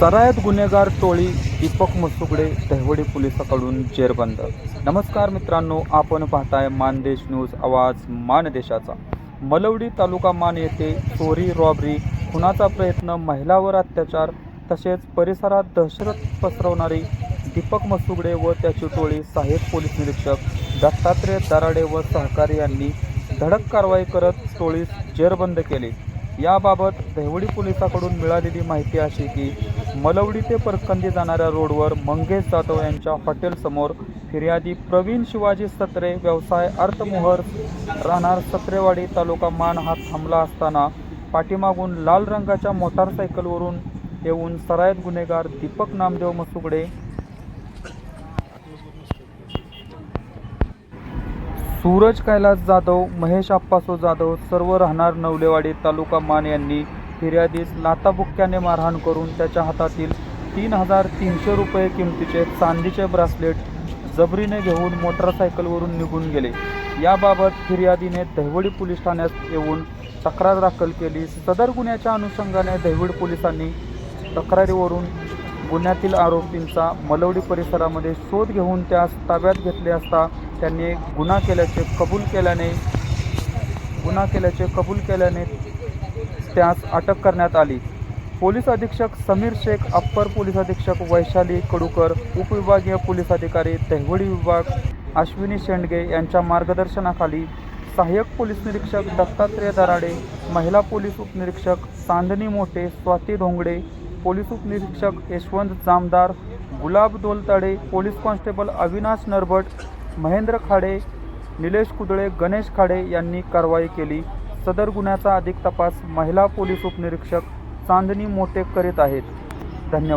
सरायत गुन्हेगार टोळी दीपक मसुगडे दहिवडी पोलिसाकडून जेरबंद. नमस्कार मित्रांनो आपण पाहताय मानदेश न्यूज आवाज मानदेशाचा. मलवडी तालुका मान येथे चोरी रॉबरी खुनाचा प्रयत्न महिलावर अत्याचार तसेच परिसरात दहशत पसरवणारी दीपक मसुगडे व त्याची टोळी सहाय्यक पोलीस निरीक्षक दत्तात्रय दराडे व सहकारी यांनी धडक कारवाई करत टोळीस जेरबंद केले. याबाबत दहिवडी पोलिसाकडून मिळालेली माहिती अशी की मलवडी ते परकंदी जाणाऱ्या रोडवर मंगेश जाधव यांच्या हॉटेलसमोर फिर्यादी प्रवीण शिवाजी सत्रे व्यवसाय अर्थमोहर राहणार सत्रेवाडी तालुका मान हा थांबला असताना पाठीमागून लाल रंगाच्या मोटारसायकलवरून येऊन सरायत गुन्हेगार दीपक नामदेव मसुगडे सूरज कैलास जाधव महेश आप्पासो जाधव सर्व राहणार नवलेवाडी तालुका मान यांनी फिर्यादीस लाताबुक्क्याने मारहाण करून त्याच्या हातातील तीन हजार तीनशे रुपये किमतीचे चांदीचे ब्रासलेट जबरीने घेऊन मोटारसायकलवरून निघून गेले. याबाबत फिर्यादीने दहिवडी पोलीस ठाण्यात येऊन तक्रार दाखल केली. सदर गुन्ह्याच्या अनुषंगाने दहिवड पोलिसांनी तक्रारीवरून गुन्ह्यातील आरोपींचा मलवडी परिसरामध्ये शोध घेऊन त्यास ताब्यात घेतले असता त्यांनी गुन्हा केल्याचे कबूल केल्याने गुन्हा केल्याचे कबूल केल्याने त्यास अटक करण्यात आली. पोलीस अधीक्षक समीर शेख अप्पर पोलीस अधीक्षक वैशाली कडूकर उपविभागीय पोलीस अधिकारी दहिवडी विभाग अश्विनी शेंडगे यांच्या मार्गदर्शनाखाली सहाय्यक पोलीस निरीक्षक दत्तात्रय दराडे महिला पोलीस उपनिरीक्षक चांदणी मोठे स्वाती धोंगडे पोलीस उपनिरीक्षक यशवंत जामदार गुलाब दोलतडे पोलीस कॉन्स्टेबल अविनाश नरभट महेंद्र खाडे निलेश कुदळे गणेश खाडे यांनी कारवाई केली. सदर गुन्ह्याचा अधिक तपास महिला पोलीस उपनिरीक्षक चांदणी मोटे करीत आहेत. धन्यवाद.